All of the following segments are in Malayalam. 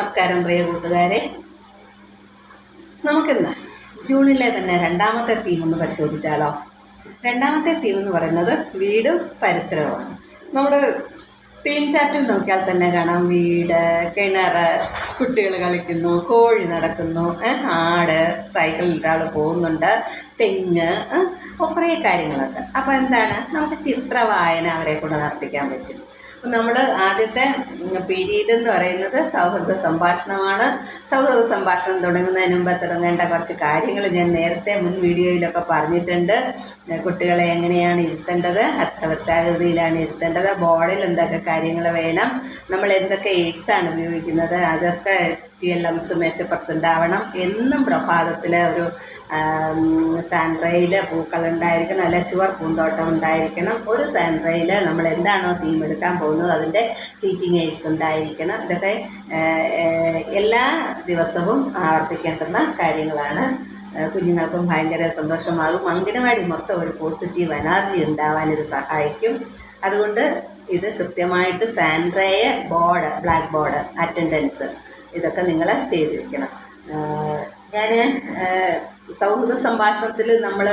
നമസ്കാരം പ്രിയ കൂട്ടുകാരെ. നമുക്കിന്ന് ജൂണിലെ തന്നെ രണ്ടാമത്തെ തീം ഒന്ന് പരിശോധിച്ചാലോ? രണ്ടാമത്തെ തീം എന്ന് പറയുന്നത് വീടും പരിസരവുമാണ് നമ്മുടെ തീം ചാറ്റിൽ നോക്കിയാൽ തന്നെ കാണാം. വീട് കിണർ കുട്ടികൾ കളിക്കുന്നു കോഴി നടക്കുന്നു ആട് സൈക്കിളിൽ ഒരാൾ പോകുന്നുണ്ട് തെങ്ങ് കുറേ കാര്യങ്ങളുണ്ട് അപ്പോൾ എന്താണ്? നമുക്ക് ചിത്രവായന അവരെ കൊണ്ട് നടത്തിക്കാൻ പറ്റും. നമ്മൾ ആദ്യത്തെ പീരീഡ് എന്ന് പറയുന്നത് സൗഹൃദ സംഭാഷണമാണ്. സൗഹൃദ സംഭാഷണം തുടങ്ങുന്നതിന് മുമ്പ് തുടങ്ങേണ്ട കുറച്ച് കാര്യങ്ങൾ ഞാൻ നേരത്തെ മുൻ വീഡിയോയിലൊക്കെ പറഞ്ഞിട്ടുണ്ട്. കുട്ടികളെ എങ്ങനെയാണ് ഇരുത്തേണ്ടത് അത്ര വൃത്താകൃതിയിലാണ് ഇരുത്തേണ്ടത് ബോർഡിൽ എന്തൊക്കെ കാര്യങ്ങൾ വേണം നമ്മൾ എന്തൊക്കെ എയ്ഡ്സ് ആണ് ഉപയോഗിക്കുന്നത് അതൊക്കെ ടി എൽ എംസ് മേശപ്പുറത്തുണ്ടാവണം എന്നും പ്രഭാതത്തിൽ ഒരു സാൻഡ്രയിൽ പൂക്കൾ ഉണ്ടായിരിക്കണം അല്ലെ ചുവർ പൂന്തോട്ടം ഉണ്ടായിരിക്കണം. ഒരു സാൻഡ്രയിൽ നമ്മൾ എന്താണോ തീം എടുക്കാൻ പോകുന്നത് അതിന്റെ ടീച്ചിങ് എയ്ഡ്സ് ഉണ്ടായിരിക്കണം. ഇതൊക്കെ എല്ലാ ദിവസവും ആവർത്തിക്കേണ്ടുന്ന കാര്യങ്ങളാണ്. കുഞ്ഞുങ്ങൾക്കും ഭയങ്കര സന്തോഷമാകും. അങ്കനവാടി മൊത്തം ഒരു പോസിറ്റീവ് എനർജി ഉണ്ടാവാൻ ഇത് സഹായിക്കും. അതുകൊണ്ട് ഇത് കൃത്യമായിട്ട് സാൻഡ്രയ ബോർഡ് ബ്ലാക്ക് ബോർഡ് അറ്റൻഡൻസ് ഇതൊക്കെ നിങ്ങൾ ചെയ്തിരിക്കണം. ഞാൻ സൗഹൃദ സംഭാഷണത്തിൽ നമ്മൾ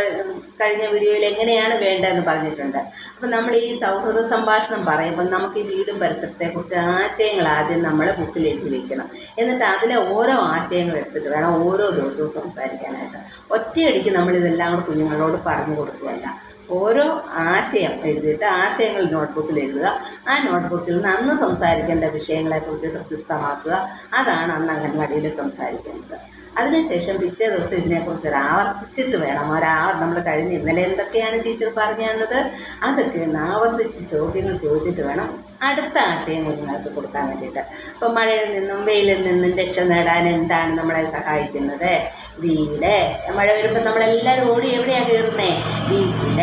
കഴിഞ്ഞ വീഡിയോയിൽ എങ്ങനെയാണ് വേണ്ടതെന്ന് പറഞ്ഞിട്ടുണ്ട്. അപ്പം നമ്മൾ ഈ സൗഹൃദ സംഭാഷണം പറയുമ്പോൾ നമുക്ക് ഈ വീടും പരിസരത്തെക്കുറിച്ച് ആശയങ്ങൾ ആദ്യം നമ്മൾ എഴുതി വെക്കണം. എന്നിട്ട് അതിലെ ഓരോ ആശയങ്ങൾ എടുത്തിട്ട് വേണം ഓരോ ദിവസവും സംസാരിക്കാനായിട്ട്. ഒറ്റയടിക്ക് നമ്മൾ ഇതെല്ലാം കൂടെ കുഞ്ഞുങ്ങളോട് പറഞ്ഞു കൊടുക്കുകയല്ല. ഓരോ ആശയം എഴുതിയിട്ട് ആശയങ്ങൾ നോട്ട്ബുക്കിൽ എഴുതുക. ആ നോട്ട്ബുക്കിൽ നിന്ന് അന്ന് സംസാരിക്കേണ്ട വിഷയങ്ങളെക്കുറിച്ച് കൃത്യസ്ഥമാക്കുക. അതാണ് അന്ന് അംഗൻവാടിയിൽ സംസാരിക്കേണ്ടത്. അതിനുശേഷം പിറ്റേ ദിവസം ഇതിനെക്കുറിച്ച് ഒരു ആവർത്തിച്ചിട്ട് വേണം. ഒരാ നമ്മൾ കഴിഞ്ഞ് ഇന്നലെ എന്തൊക്കെയാണ് ടീച്ചർ പറഞ്ഞു തന്നത്? അതൊക്കെ ഒന്ന് ആവർത്തിച്ച് ചോദ്യങ്ങൾ ചോദിച്ചിട്ട് വേണം അടുത്ത ആശയം കുഞ്ഞുങ്ങൾക്ക് കൊടുക്കാൻ വേണ്ടിയിട്ട്. അപ്പോൾ മഴയിൽ നിന്നും വെയിലിൽ നിന്നും രക്ഷ നേടാൻ എന്താണ് നമ്മളെ സഹായിക്കുന്നത്? വീട്. മഴ വരുമ്പോൾ നമ്മളെല്ലാവരും ഓടി എവിടെയാണ് കയറുന്നേ വീട്ടിൽ.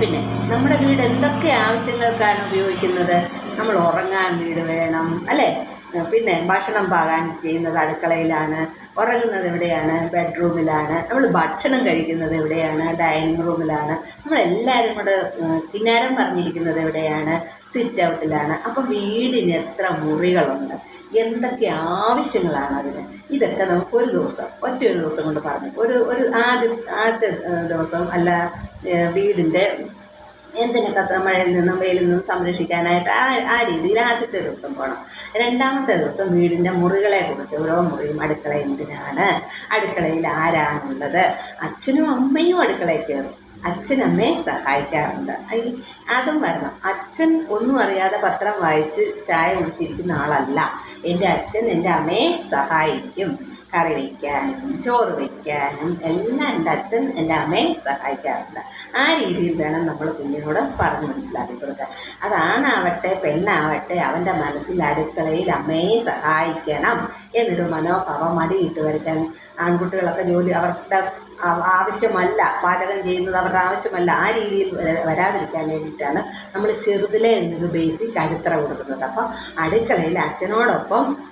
പിന്നെ നമ്മുടെ വീട് എന്തൊക്കെ ആവശ്യങ്ങൾക്കാണ് ഉപയോഗിക്കുന്നത്? നമ്മൾ ഉറങ്ങാൻ വീട് വേണം അല്ലേ? പിന്നെ ഭക്ഷണം പാകാൻ ചെയ്യുന്നത് അടുക്കളയിലാണ് ഉറങ്ങുന്നത് എവിടെയാണ്? ബെഡ്റൂമിലാണ്. നമ്മൾ ഭക്ഷണം കഴിക്കുന്നത് എവിടെയാണ്? ഡൈനിങ് റൂമിലാണ്. നമ്മളെല്ലാവരും കൂടെ കിനാരം പറഞ്ഞിരിക്കുന്നത് എവിടെയാണ്? സിറ്റ് ഔട്ടിലാണ് അപ്പോൾ വീടിന് എത്ര മുറികളുണ്ട്? എന്തൊക്കെ ആവശ്യങ്ങളാണ് അതിന്? ഇതൊക്കെ നമുക്ക് ഒരു ദിവസം ഒറ്റ ഒരു ദിവസം കൊണ്ട് പറഞ്ഞു. ഒരു ഒരു ആദ്യ ആദ്യത്തെ ദിവസം അല്ല വീടിന്റെ എന്തിനൊക്കെ മഴയിൽ നിന്നും വെയിലിൽ നിന്നും സംരക്ഷിക്കാനായിട്ട് ആ ആ രീതിയിൽ ആദ്യത്തെ ദിവസം പോകണം രണ്ടാമത്തെ ദിവസം വീടിന്റെ മുറികളെ കുറിച്ച് ഓരോ മുറിയും അടുക്കള എന്തിനാണ്? അടുക്കളയിൽ ആരാണുള്ളത്? അച്ഛനും അമ്മയും അടുക്കളയിൽ കയറും. അച്ഛനമ്മയെ സഹായിക്കാറുണ്ട്. അതും വരണം. അച്ഛൻ ഒന്നും അറിയാതെ പത്രം വായിച്ച് ചായ കുടിച്ചിരിക്കുന്ന ആളല്ല. എന്റെ അച്ഛൻ എന്റെ അമ്മയെ സഹായിക്കും. കറി വയ്ക്കാനും ചോറ് വയ്ക്കാനും എല്ലാം എന്റെ അച്ഛൻ എന്റെ അമ്മയെ സഹായിക്കാറുണ്ട്. ആ രീതിയിൽ വേണം നമ്മൾ കുഞ്ഞിനോട് പറഞ്ഞ് മനസ്സിലാക്കി കൊടുക്കാൻ. അതാണാവട്ടെ പെണ്ണാവട്ടെ അവന്റെ മനസ്സിൽ അടുക്കളയിൽ അമ്മയെ സഹായിക്കണം എന്നൊരു മനോഭാവം മടിയിട്ട് വരുത്താൻ ആൺകുട്ടികളൊക്കെ ജോലി അവരുടെ ആവശ്യമല്ല. പാചകം ചെയ്യുന്നത് അവരുടെ ആവശ്യമല്ല. ആ രീതിയിൽ വര- വരാതിരിക്കാൻ വേണ്ടിയിട്ടാണ് നമ്മൾ ചെറുതിലെ എന്നൊരു ബേസിക് അടിത്തറ കൊടുക്കുന്നത്. അപ്പം അടുക്കളയിൽ അച്ഛനോടൊപ്പം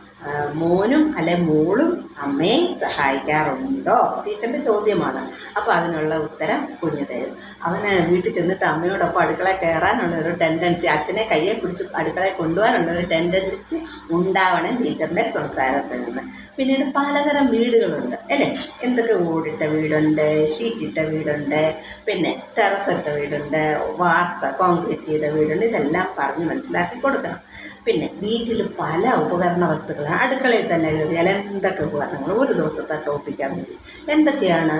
മോനും അല്ലെ മോളും അമ്മയെ സഹായിക്കാറുണ്ടോ? ടീച്ചറിന്റെ ചോദ്യമാണ്. അപ്പോൾ അതിനുള്ള ഉത്തരം കുഞ്ഞു തരും. അവന് വീട്ടിൽ ചെന്നിട്ട് അമ്മയോടൊപ്പം അടുക്കള കയറാനുള്ള ഒരു ടെൻഡൻസി അച്ഛനെ കയ്യെ പിടിച്ച് അടുക്കളയിൽ കൊണ്ടുപോകാനുള്ള ഒരു ടെൻഡൻസി ഉണ്ടാവണം ടീച്ചറിന്റെ സംസാരത്തിൽ നിന്ന്. പിന്നീട് പലതരം വീടുകളുണ്ട് അല്ലേ? എന്തൊക്കെ ഓടിട്ട വീടുണ്ട് ഷീറ്റിട്ട വീടുണ്ട് പിന്നെ ടെറസിട്ട വീടുണ്ട് വാർത്ത കോൺക്രീറ്റ് ചെയ്ത വീടുണ്ട് ഇതെല്ലാം പറഞ്ഞ് മനസ്സിലാക്കി കൊടുക്കണം. പിന്നെ വീട്ടിൽ പല ഉപകരണ വസ്തുക്കളാണ് അടുക്കളയിൽ തന്നെ കയറിയാൽ എന്തൊക്കെ ഉപകരണങ്ങൾ ഒരു ദിവസത്തെ ടോപ്പിക്കാൻ വേണ്ടി എന്തൊക്കെയാണ്?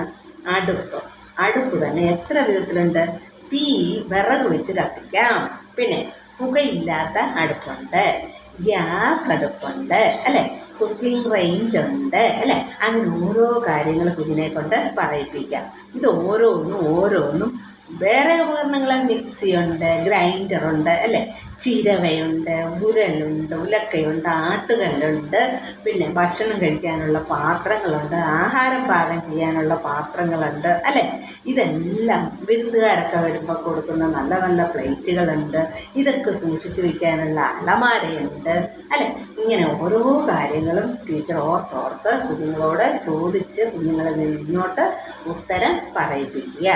അടുപ്പ്. അടുപ്പ് തന്നെ എത്ര വിധത്തിലുണ്ട്? തീ വിറക് വെച്ച് കത്തിക്കാം. പിന്നെ പുകയില്ലാത്ത അടുപ്പുണ്ട്. ഗ്യാസ് അടുപ്പുണ്ട് അല്ലേ? കുക്കിംഗ് റേഞ്ച് ഉണ്ട് അല്ലേ? അങ്ങനെ ഓരോ കാര്യങ്ങൾ കുഞ്ഞിനെ കൊണ്ട് പറയിപ്പിക്കാം. ഇത് ഓരോന്നും ഓരോന്നും വേറെ ഉപകരണങ്ങൾ മിക്സിയുണ്ട് ഗ്രൈൻഡറുണ്ട് അല്ലേ? ചിരവയുണ്ട് ഉരലുണ്ട് ഉലക്കയുണ്ട് ആട്ടുകല്ലുണ്ട് പിന്നെ ഭക്ഷണം കഴിക്കാനുള്ള പാത്രങ്ങളുണ്ട് ആഹാരം പാകം ചെയ്യാനുള്ള പാത്രങ്ങളുണ്ട് അല്ലേ? ഇതെല്ലാം വിരുന്നുകാരൊക്കെ വരുമ്പോൾ കൊടുക്കുന്ന നല്ല നല്ല പ്ലേറ്റുകളുണ്ട്. ഇതൊക്കെ സൂക്ഷിച്ചു വയ്ക്കാനുള്ള അലമാരയുണ്ട് അല്ലേ? ഇങ്ങനെ ഓരോ കാര്യങ്ങളും ടീച്ചർ ഓർത്തോർത്ത് കുഞ്ഞുങ്ങളോട് ചോദിച്ച് കുഞ്ഞുങ്ങളെ നിന്നോട്ട് ഉത്തരം പറയിപ്പിക്കുക.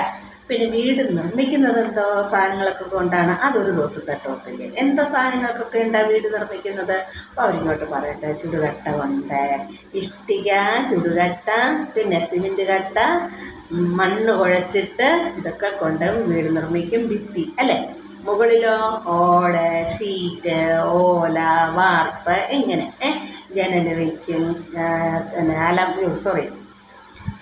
പിന്നെ വീട് നിർമ്മിക്കുന്നത് എന്തോ സാധനങ്ങളൊക്കെ കൊണ്ടാണ് അതൊരു ദിവസത്തെ ടോപ്പിക്ക് എന്തോ സാധനങ്ങൾക്കൊക്കെ ഉണ്ടാ വീട് നിർമ്മിക്കുന്നത്? അപ്പോൾ അവരിങ്ങോട്ട് പറയട്ടെ. ചുടുകട്ട കൊണ്ട് ഇഷ്ടിക ചുടുകട്ട പിന്നെ സിമെന്റ് കട്ട മണ്ണ് കുഴച്ചിട്ട് ഇതൊക്കെ കൊണ്ട് വീട് നിർമ്മിക്കും. ഭിത്തി അല്ലേ? മുകളിലോ ഓട് ഷീറ്റ് ഓല വാർപ്പ് ഇങ്ങനെ ജനൽ വയ്ക്കും പിന്നെ അല സോറി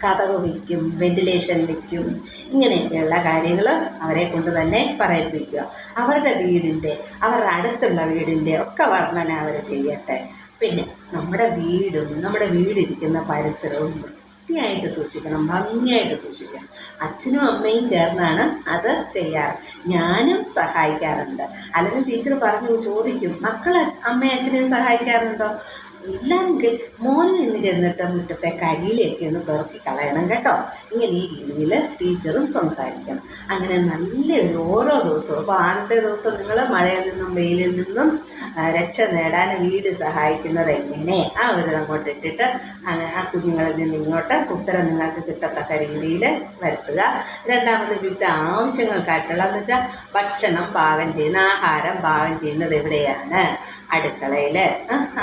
കഥക് വയ്ക്കും വെന്റിലേഷൻ വയ്ക്കും ഇങ്ങനെയൊക്കെയുള്ള കാര്യങ്ങൾ അവരെ കൊണ്ട് തന്നെ പറയിപ്പിക്കുക. അവരുടെ വീടിന്റെ അവരുടെ അടുത്തുള്ള വീടിന്റെ ഒക്കെ വർണന അവർ ചെയ്യട്ടെ. പിന്നെ നമ്മുടെ വീടും നമ്മുടെ വീടിരിക്കുന്ന പരിസരവും വൃത്തിയായിട്ട് സൂക്ഷിക്കണം ഭംഗിയായിട്ട് സൂക്ഷിക്കണം. അച്ഛനും അമ്മയും ചേർന്നാണ് അത് ചെയ്യാറ്. ഞാനും സഹായിക്കാറുണ്ട്. അല്ലെങ്കിൽ ടീച്ചർ പറഞ്ഞു ചോദിക്കും മക്കൾ അമ്മയും അച്ഛനെയും സഹായിക്കാറുണ്ടോ? ഇല്ലെങ്കിൽ മോനും ഇന്ന് ചെന്നിട്ട് മുറ്റത്തെ കരിയിലേക്ക് ഒന്ന് പെറുക്കി കളയണം കേട്ടോ. ഇങ്ങനെ ഈ രീതിയിൽ ടീച്ചറും സംസാരിക്കണം. അങ്ങനെ നല്ല ഓരോ ദിവസവും അപ്പോൾ ആദ്യത്തെ ദിവസം നിങ്ങൾ മഴയിൽ നിന്നും വെയിലിൽ നിന്നും രക്ഷ നേടാൻ വീട് സഹായിക്കുന്നത് എങ്ങനെ? ആ ഒരു അങ്ങോട്ട് ഇട്ടിട്ട് ആ കുഞ്ഞുങ്ങളിൽ നിന്ന് ഇങ്ങോട്ട് ഉത്തരം നിങ്ങൾക്ക് കിട്ടത്തക്ക രീതിയിൽ വരുത്തുക. രണ്ടാമത് വിവിധ ആവശ്യങ്ങൾക്കായിട്ടുള്ള വെച്ചാൽ ഭക്ഷണം പാകം ചെയ്യുന്ന ആഹാരം പാകം ചെയ്യുന്നത് എവിടെയാണ്? അടുക്കളയിൽ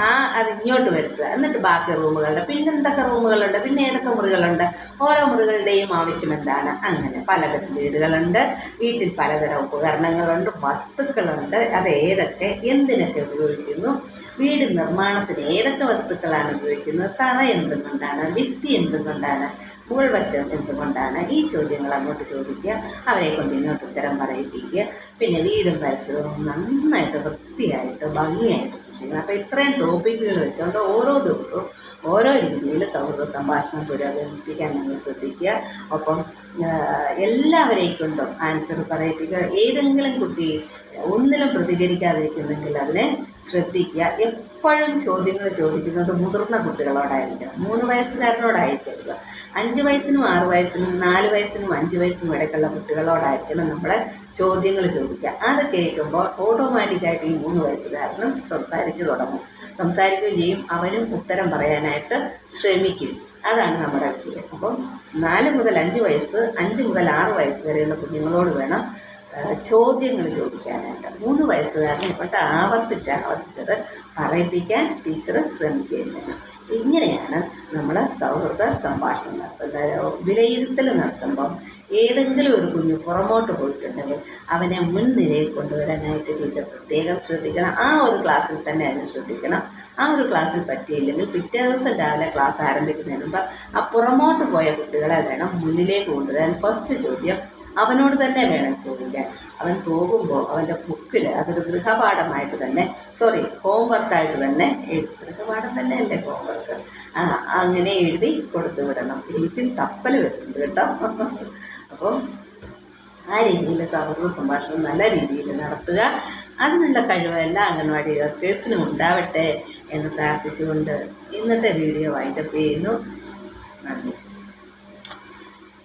ആ അത് ഇങ്ങോട്ട് വരുത്തുക. എന്നിട്ട് ബാക്കി റൂമുകളുടെ പിന്നെ എന്തൊക്കെ റൂമുകളുണ്ട് പിന്നെ ഏതൊക്കെ മുറികളുണ്ട് ഓരോ മുറികളുടെയും ആവശ്യം എന്താണ്? അങ്ങനെ പലതരം വീടുകളുണ്ട്. വീട്ടിൽ പലതരം ഉപകരണങ്ങളുണ്ട് വസ്തുക്കളുണ്ട്. അത് ഏതൊക്കെ എന്തിനൊക്കെ ഉപയോഗിക്കുന്നു? വീട് നിർമ്മാണത്തിന് ഏതൊക്കെ വസ്തുക്കളാണ് ഉപയോഗിക്കുന്നത്? തറ എന്തുകൊണ്ടാണ്? ഭിത്തി എന്തുകൊണ്ടാണ്? ഉൾവശം വശം എന്തുകൊണ്ടാണ്? ഈ ചോദ്യങ്ങൾ അങ്ങോട്ട് ചോദിക്കുക. അവരെ കൊണ്ട് ഇങ്ങോട്ട് ഉത്തരം പറയിപ്പിക്കുക. പിന്നെ വീടും പരിസരവും നന്നായിട്ട് വൃത്തിയായിട്ട് ഭംഗിയായിട്ട് അപ്പോൾ ഇത്രയും ടോപ്പിക്കുകൾ വെച്ചുകൊണ്ട് ഓരോ ദിവസവും ഓരോ രീതിയിൽ സൗഹൃദ സംഭാഷണം പുരോഗമിപ്പിക്കാൻ നിങ്ങൾ ശ്രദ്ധിക്കുക. ഒപ്പം എല്ലാവരെയും കൊണ്ടും ആൻസർ പറയിപ്പിക്കുക. ഏതെങ്കിലും കുട്ടി ഒന്നിലും പ്രതികരിക്കാതിരിക്കുന്നെങ്കിൽ അതിനെ ശ്രദ്ധിക്കുക. എപ്പോഴും ചോദ്യങ്ങൾ ചോദിക്കുന്നത് മുതിർന്ന കുട്ടികളോടായിരിക്കണം. മൂന്ന് വയസ്സുകാരനോടായിരിക്കരുത്. അഞ്ച് വയസ്സിനും ആറ് വയസ്സിനും നാല് വയസ്സിനും അഞ്ച് വയസ്സിനും ഇടയ്ക്കുള്ള കുട്ടികളോടായിരിക്കണം നമ്മൾ ചോദ്യങ്ങൾ ചോദിക്കുക. അത് കേൾക്കുമ്പോൾ ഓട്ടോമാറ്റിക്കായിട്ട് ഈ മൂന്ന് വയസ്സുകാരനും സംസാരിച്ചു തുടങ്ങും. സംസാരിക്കുകയും ചെയ്യും. അവനും ഉത്തരം പറയാനായിട്ട് ശ്രമിക്കും. അതാണ് നമ്മുടെ വിജയം അപ്പം നാല് മുതൽ അഞ്ച് വയസ്സ് അഞ്ച് മുതൽ ആറ് വയസ്സ് വരെയുള്ള കുഞ്ഞുങ്ങളോട് വേണം ചോദ്യങ്ങൾ ചോദിക്കാനായിട്ട്. മൂന്ന് വയസ്സുകാരനെ ഇപ്പോഴത്തെ ആവർത്തിച്ച് ആവർത്തിച്ചത് പറയിപ്പിക്കാൻ ടീച്ചർ ശ്രമിക്കുകയും വേണം ഇങ്ങനെയാണ് നമ്മൾ സൗഹൃദ സംഭാഷണം നടത്തുന്നത്. വിലയിരുത്തൽ നടത്തുമ്പം ഏതെങ്കിലും ഒരു കുഞ്ഞ് പുറമോട്ട് പോയിട്ടുണ്ടെങ്കിൽ അവനെ മുൻനിരയിൽ കൊണ്ടുവരാനായിട്ട് ടീച്ചർ പ്രത്യേകം ശ്രദ്ധിക്കണം. ആ ഒരു ക്ലാസ്സിൽ തന്നെ അതിന് ശ്രദ്ധിക്കണം. ആ ഒരു ക്ലാസ്സിൽ പറ്റിയില്ലെങ്കിൽ പിറ്റേ ദിവസം രാവിലെ ക്ലാസ് ആരംഭിക്കുന്നതിന് മുമ്പ് ആ പുറമോട്ട് പോയ കുട്ടികളെ വേണം മുന്നിലേക്ക് കൊണ്ടുവരാൻ. ഫസ്റ്റ് ചോദ്യം അവനോട് തന്നെ വേണം ചോദിക്കാൻ. അവൻ പോകുമ്പോൾ അവന്റെ ബുക്കിൽ അതൊരു ഗൃഹപാഠമായിട്ട് തന്നെ സോറി ഹോംവർക്കായിട്ട് തന്നെ എഴുതി ഗൃഹപാഠം തന്നെ അല്ലേ ഹോംവർക്ക് അങ്ങനെ എഴുതി കൊടുത്തു വിടണം. എനിക്കും തപ്പൽ വരുന്നുണ്ട് കേട്ടോ. അപ്പോൾ ആ രീതിയിൽ സൗഹൃദ സംഭാഷണം നല്ല രീതിയിൽ നടത്തുക. അതിനുള്ള കഴിവെല്ലാം അംഗൻവാടി വർക്കേഴ്സിനും ഉണ്ടാവട്ടെ എന്ന് പ്രാർത്ഥിച്ചുകൊണ്ട് ഇന്നത്തെ വീഡിയോ വൈൻഡപ്പ് ചെയ്യുന്നു.